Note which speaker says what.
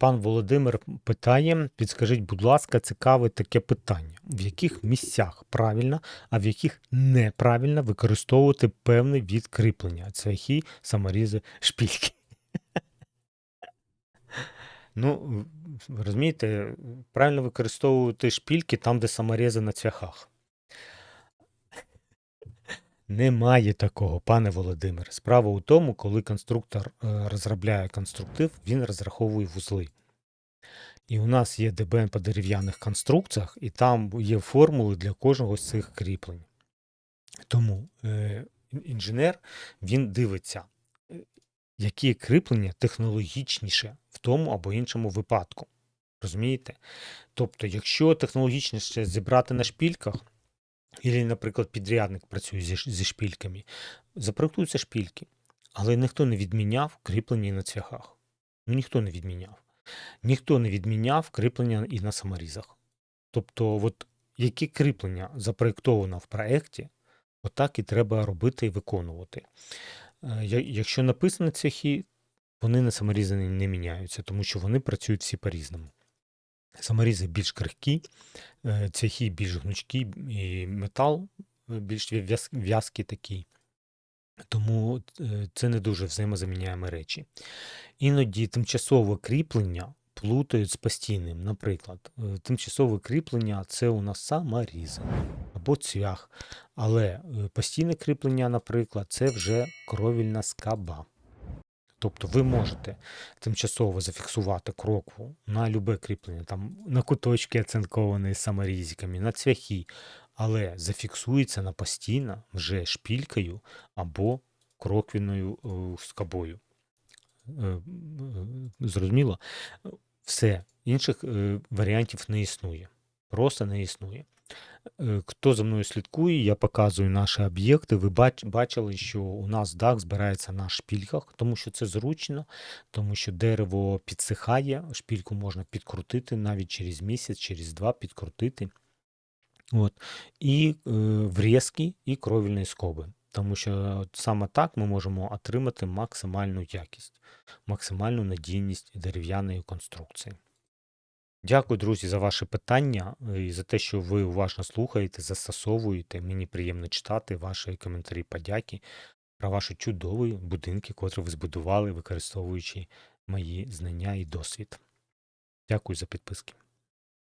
Speaker 1: Пан Володимир питає: підскажіть, будь ласка, цікаве таке питання: в яких місцях правильно, а в яких неправильно використовувати певний від кріплення? Цвяхи, саморізи, шпільки. Ну, розумієте, правильно використовувати шпільки там, де саморізи на цвяхах. Немає такого, пане Володимире. Справа у тому, коли конструктор е, розробляє конструктив, він розраховує вузли. І у нас є ДБН по дерев'яних конструкціях, і там є формули для кожного з цих кріплень. Тому е, інженер він дивиться, е, які кріплення технологічніше в тому або іншому випадку. Розумієте? Тобто, якщо технологічніше зібрати на шпільках, Ілі, наприклад, підрядник працює зі, зі шпільками, запроектуються шпільки, але ніхто не відміняв кріплення на цвяхах. Ну, ніхто не відміняв. Ніхто не відміняв кріплення і на саморізах. Тобто, от які кріплення запроєктовано в проєкті, отак і треба робити і виконувати. Е, Якщо написано цвяхи, вони на саморізи не- не міняються, тому що вони працюють всі по-різному. Саморізи більш крихкі, е, цвяхи більш гнучкі, і метал е, більш в'язкий такий. Тому е, це не дуже взаємозаміняємо речі. Іноді тимчасове кріплення плутають з постійним. Наприклад, тимчасове кріплення це у нас саморізи або цвях. Але постійне кріплення, наприклад, це вже кровільна скаба. Тобто ви можете тимчасово зафіксувати крокву на любе кріплення, там на куточки оцинковані саморізиками, на цвяхи, але зафіксується на постійно вже шпількою або кроквіною е, скобою. Е, е, Зрозуміло? Все, інших варіантів не існує. Просто не існує. Е, Хто за мною слідкує, я показую наші об'єкти. Ви бач- бачили, що у нас дах збирається на шпільках, тому що це зручно, тому що дерево підсихає, шпільку можна підкрутити навіть через місяць, через два підкрутити. От. І е, врізки, і кровільні скоби. Тому що саме так ми можемо отримати максимальну якість, максимальну надійність дерев'яної конструкції. Дякую, друзі, за ваші питання е, і за те, що ви уважно слухаєте, застосовуєте. Мені приємно читати ваші коментарі подяки про ваші чудові будинки, котрі ви збудували, використовуючи мої знання і досвід. Дякую за підписки.